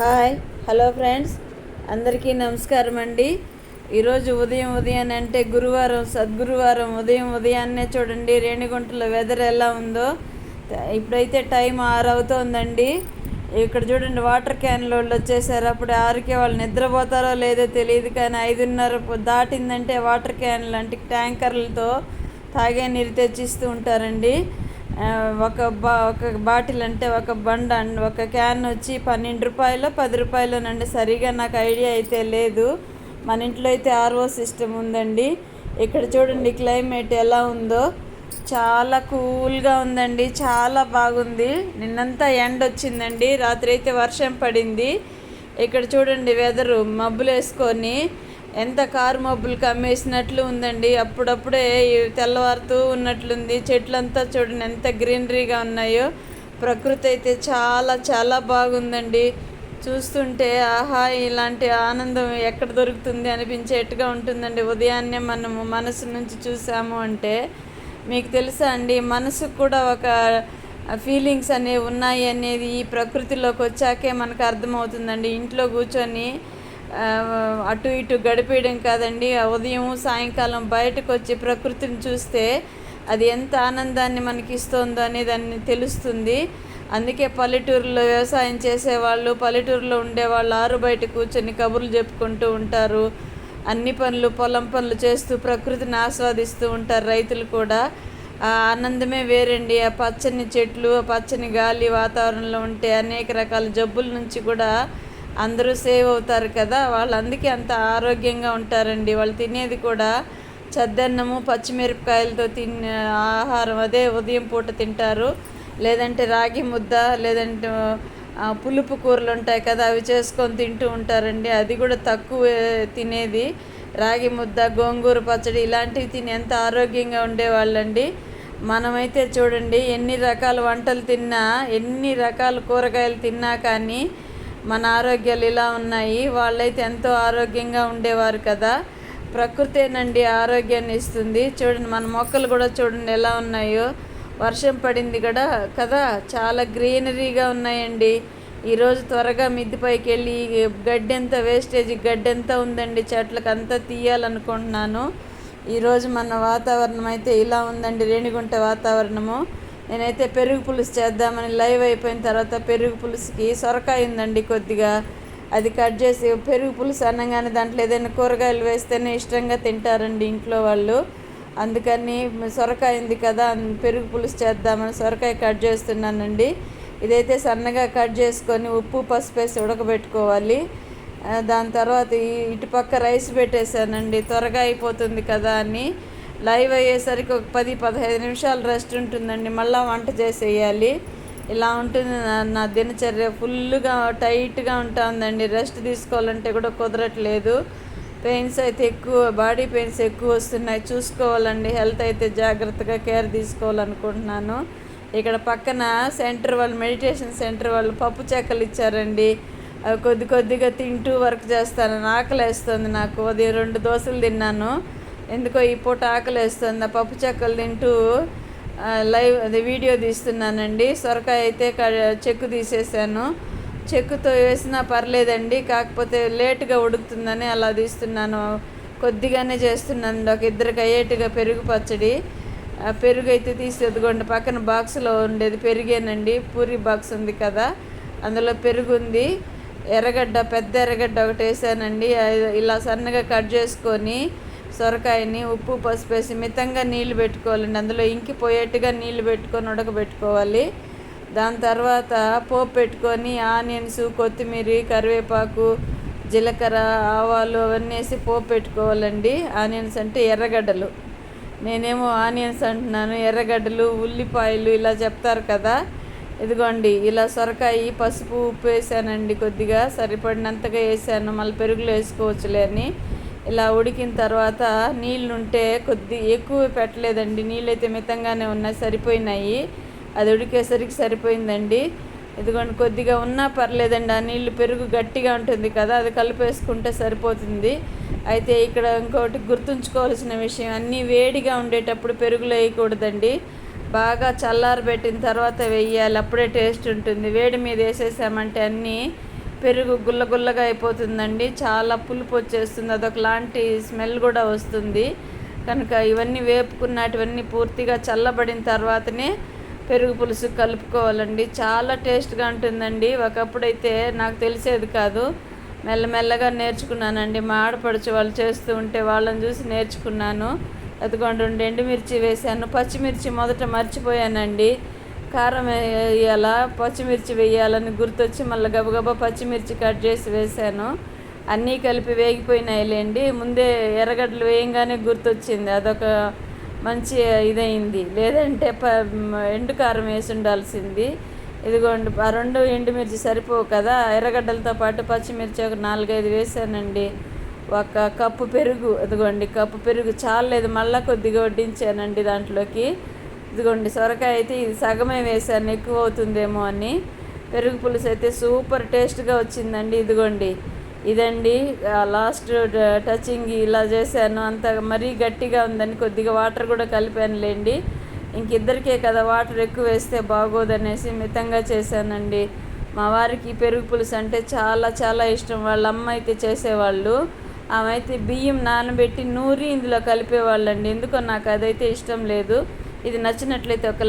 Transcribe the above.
Hi hello friends. అందరికీ నమస్కారం అండి. ఈరోజు ఉదయం ఉదయం అంటే గురువారం సద్గురువారం ఉదయం ఉదయాన్నే చూడండి రేణిగుంటలో వెదర్ ఎలా ఉందో. ఇప్పుడైతే టైం ఆరు అవుతోందండి ఇక్కడ చూడండి వాటర్ క్యాన్ వాళ్ళు వచ్చేసారు. అప్పుడు ఆరుకే వాళ్ళు నిద్రపోతారో లేదో తెలియదు కానీ ఐదున్నర దాటిందంటే వాటర్ క్యాన్ లాంటి ట్యాంకర్లతో తాగే నీరు తెచ్చిస్తూ ఉంటారండి. ఒక బా ఒక బాటిల్ అంటే ఒక బండ ఒక క్యాన్ వచ్చి పన్నెండు రూపాయలు పది రూపాయలునండి. సరిగా నాకు ఐడియా అయితే లేదు. మన ఇంట్లో అయితే ఆర్ఓ సిస్టమ్ ఉందండి. ఇక్కడ చూడండి క్లైమేట్ ఎలా ఉందో. చాలా కూల్గా ఉందండి. చాలా బాగుంది. నిన్నంతా ఎండ వచ్చిందండి. రాత్రి అయితే వర్షం పడింది. ఇక్కడ చూడండి వెదరు మబ్బులు వేసుకొని ఎంత కారు మబ్బులు కమ్మేసినట్లు ఉందండి. అప్పుడప్పుడే తెల్లవారుతూ ఉన్నట్లుంది. చెట్లంతా చూడండి ఎంత గ్రీనరీగా ఉన్నాయో. ప్రకృతి అయితే చాలా చాలా బాగుందండి. చూస్తుంటే ఆహా ఇలాంటి ఆనందం ఎక్కడ దొరుకుతుంది అనిపించేట్టుగా ఉంటుందండి. ఉదయాన్నే మనము మనసు నుంచి చూసాము అంటే మీకు తెలుసా అండి మనసుకు కూడా ఒక ఫీలింగ్స్ అనేవి ఉన్నాయి అనేది ఈ ప్రకృతిలోకి వచ్చాకే మనకు అర్థమవుతుందండి. ఇంట్లో కూర్చొని అటు ఇటు గడిపేయడం కాదండి. ఉదయం సాయంకాలం బయటకు వచ్చి ప్రకృతిని చూస్తే అది ఎంత ఆనందాన్ని మనకి ఇస్తుందో అనేది అన్ని తెలుస్తుంది. అందుకే పల్లెటూరులో వ్యవసాయం చేసేవాళ్ళు పల్లెటూరులో ఉండేవాళ్ళు ఆరు బయట కూర్చొని కబుర్లు చెప్పుకుంటూ ఉంటారు. అన్ని పనులు పొలం పనులు చేస్తూ ప్రకృతిని ఆస్వాదిస్తూ ఉంటారు రైతులు కూడా. ఆ ఆనందమే వేరండి. ఆ పచ్చని చెట్లు ఆ పచ్చని గాలి వాతావరణంలో ఉంటే అనేక రకాల జబ్బుల నుంచి కూడా అందరూ సేవ్ అవుతారు కదా. వాళ్ళు అందుకే అంత ఆరోగ్యంగా ఉంటారండి. వాళ్ళు తినేది కూడా చద్దన్నము పచ్చిమిరపకాయలతో తిన్న ఆహారం అదే ఉదయం పూట తింటారు. లేదంటే రాగి ముద్ద లేదంటే పులుపు కూరలు ఉంటాయి కదా అవి చేసుకొని తింటూ ఉంటారండి. అది కూడా తక్కువ తినేది. రాగి ముద్ద గోంగూర పచ్చడి ఇలాంటివి తిని ఎంత ఆరోగ్యంగా ఉండేవాళ్ళండి. మనమైతే చూడండి ఎన్ని రకాల వంటలు తిన్నా ఎన్ని రకాల కూరగాయలు తిన్నా కానీ మన ఆరోగ్యాలు ఇలా ఉన్నాయి. వాళ్ళైతే ఎంతో ఆరోగ్యంగా ఉండేవారు కదా. ప్రకృతేనండి ఆరోగ్యాన్ని ఇస్తుంది. చూడండి మన మొక్కలు కూడా చూడండి ఎలా ఉన్నాయో. వర్షం పడింది కూడా కదా. చాలా గ్రీనరీగా ఉన్నాయండి. ఈరోజు త్వరగా మిద్దిపైకి వెళ్ళి గడ్డి ఎంత వేస్టేజ్ గడ్డి ఎంత ఉందండి చెట్లకు అంతా తీయాలనుకుంటున్నాను. ఈరోజు మన వాతావరణం అయితే ఇలా ఉందండి. రేణిగుంట వాతావరణము. నేనైతే పెరుగు పులుసు చేద్దామని లైవ్ అయిపోయిన తర్వాత పెరుగు పులుసుకి సొరకాయ ఉందండి కొద్దిగా. అది కట్ చేసి పెరుగు పులుసు అనగానే దాంట్లో ఏదైనా కూరగాయలు వేస్తేనే ఇష్టంగా తింటారండి ఇంట్లో వాళ్ళు. అందుకని సొరకాయ ఉంది కదా పెరుగు పులుసు చేద్దామని సొరకాయ కట్ చేస్తున్నానండి. ఇదైతే సన్నగా కట్ చేసుకొని ఉప్పు పసుపు వేసి ఉడకబెట్టుకోవాలి. దాని తర్వాత ఇటుపక్క రైస్ పెట్టేశానండి. త్వరగా అయిపోతుంది కదా అని. లైవ్ అయ్యేసరికి ఒక పది పదహైదు నిమిషాలు రెస్ట్ ఉంటుందండి. మళ్ళీ వంట చేసేయాలి. ఇలా ఉంటుంది నా నా దినచర్య ఫుల్గా టైట్గా ఉంటుందండి. రెస్ట్ తీసుకోవాలంటే కూడా కుదరట్లేదు. పెయిన్స్ అయితే ఎక్కువ బాడీ పెయిన్స్ ఎక్కువ వస్తున్నాయి. చూసుకోవాలండి. హెల్త్ అయితే జాగ్రత్తగా కేర్ తీసుకోవాలనుకుంటున్నాను. ఇక్కడ పక్కన సెంటర్ వాళ్ళు మెడిటేషన్ సెంటర్ వాళ్ళు పప్పు చెక్కలు ఇచ్చారండి. అవి కొద్ది కొద్దిగా తింటూ వర్క్ చేస్తాను. ఆకలి వేస్తుంది నాకు. ఉదయం రెండు దోశలు తిన్నాను. ఎందుకో ఈ పూట ఆకలి వేస్తుంది ఆ పప్పు చెక్కలు తింటూ లైవ్ అది వీడియో తీస్తున్నానండి. సొరకాయ అయితే క- చెక్కు తీసేసాను. చెక్కుతో వేసినా పర్లేదండి కాకపోతే లేటుగా ఉడుకుతుందని అలా తీస్తున్నాను. కొద్దిగానే చేస్తున్నాను ఒక ఇద్దరికి అయ్యేట్టుగా పెరుగు పచ్చడి. పెరుగు అయితే తీసి ఎదుగుండి పక్కన బాక్స్లో ఉండేది పెరిగేనండి పూరి బాక్స్ ఉంది కదా అందులో పెరుగు ఉంది. ఎర్రగడ్డ పెద్ద ఎర్రగడ్డ ఒకటి వేసానండి అది ఇలా సన్నగా కట్ చేసుకొని సొరకాయని ఉప్పు పసుపు వేసి మితంగా నీళ్ళు పెట్టుకోవాలండి. అందులో ఇంకిపోయేట్టుగా నీళ్ళు పెట్టుకొని ఉడకబెట్టుకోవాలి. దాని తర్వాత పోపు పెట్టుకొని ఆనియన్స్ కొత్తిమీర కరివేపాకు జీలకర్ర ఆవాలు అవన్నీ వేసి పోపు పెట్టుకోవాలండి. ఆనియన్స్ అంటే ఎర్రగడ్డలు. నేనేమో ఆనియన్స్ అంటున్నాను ఎర్రగడ్డలు ఉల్లిపాయలు ఇలా చెప్తారు కదా. ఇదిగోండి ఇలా సొరకాయ పసుపు ఉప్పు వేసానండి కొద్దిగా. సరిపడినంతగా వేసాను. మళ్ళీ పెరుగులో వేసుకోవచ్చులే అని. ఇలా ఉడికిన తర్వాత నీళ్ళు ఉంటే కొద్ది ఎక్కువ పెట్టలేదండి. నీళ్ళు అయితే మితంగానే ఉన్నాయి సరిపోయినాయి. అది ఉడికేసరికి సరిపోయిందండి. ఇదిగోండి కొద్దిగా ఉన్నా పర్లేదండి. ఆ నీళ్ళు పెరుగు గట్టిగా ఉంటుంది కదా అది కలిపేసుకుంటే సరిపోతుంది. అయితే ఇక్కడ ఇంకోటి గుర్తుంచుకోవాల్సిన విషయం అన్నీ వేడిగా ఉండేటప్పుడు పెరుగులు వేయకూడదండి. బాగా చల్లారబెట్టిన తర్వాత వెయ్యాలి అప్పుడే టేస్ట్ ఉంటుంది. వేడి మీద వేసేసామంటే అన్నీ పెరుగు గుల్లగుల్లగా అయిపోతుందండి. చాలా పులుపు వచ్చేస్తుంది. అదొకలాంటి స్మెల్ కూడా వస్తుంది. కనుక ఇవన్నీ వేపుకున్నటివన్నీ పూర్తిగా చల్లబడిన తర్వాతనే పెరుగు పులుసు కలుపుకోవాలండి. చాలా టేస్ట్గా ఉంటుందండి. ఒకప్పుడైతే నాకు తెలిసేది కాదు. మెల్లమెల్లగా నేర్చుకున్నానండి. మా ఆడపడుచు వాళ్ళు చేస్తూ ఉంటే వాళ్ళని చూసి నేర్చుకున్నాను. అదిగోండి రెండు ఎండుమిర్చి వేసాను పచ్చిమిర్చి మొదట మర్చిపోయానండి. కారం వేయాలా? పచ్చిమిర్చి వేయాలని గుర్తొచ్చి మళ్ళీ గబగబా పచ్చిమిర్చి కట్ చేసి వేసాను అన్నీ కలిపి వేగిపోయినాయిలేండి ముందే ఎర్రగడ్డలు వేయంగానే గుర్తొచ్చింది. అదొక మంచి ఇదైంది లేదంటే ప ఎండు కారం వేసి ఉండాల్సింది. ఇదిగోండి ఆ రెండు ఎండుమిర్చి సరిపోవు కదా? ఎర్రగడ్డలతో పాటు పచ్చిమిర్చి ఒక నాలుగైదు వేసానండి. ఒక కప్పు పెరుగు ఇదిగోండి కప్పు పెరుగు చాలేదు మళ్ళీ కొద్దిగా వడ్డించానండి దాంట్లోకి. ఇదిగోండి సొరకాయ అయితే ఇది సగమే వేసాను ఎక్కువ అవుతుందేమో అని. పెరుగు పులుసు అయితే సూపర్ టేస్ట్గా వచ్చిందండి ఇదిగోండి. ఇదండి లాస్ట్ టచింగ్ ఇలా చేశాను అంత మరీ గట్టిగా ఉందని కొద్దిగా వాటర్ కూడా కలిపానులేండి ఇంక ఇద్దరికే కదా వాటర్ ఎక్కువ వేస్తే బాగోదనేసి మితంగా చేశానండి. మా వారికి పెరుగు పులుసు అంటే చాలా చాలా ఇష్టం వాళ్ళ అమ్మ అయితే చేసేవాళ్ళు. ఆమె అయితే బియ్యం నానబెట్టి నూరి ఇందులో కలిపేవాళ్ళండి ఎందుకో నాకు అదైతే ఇష్టం లేదు. ఇది నచ్చినట్లయితే ఒక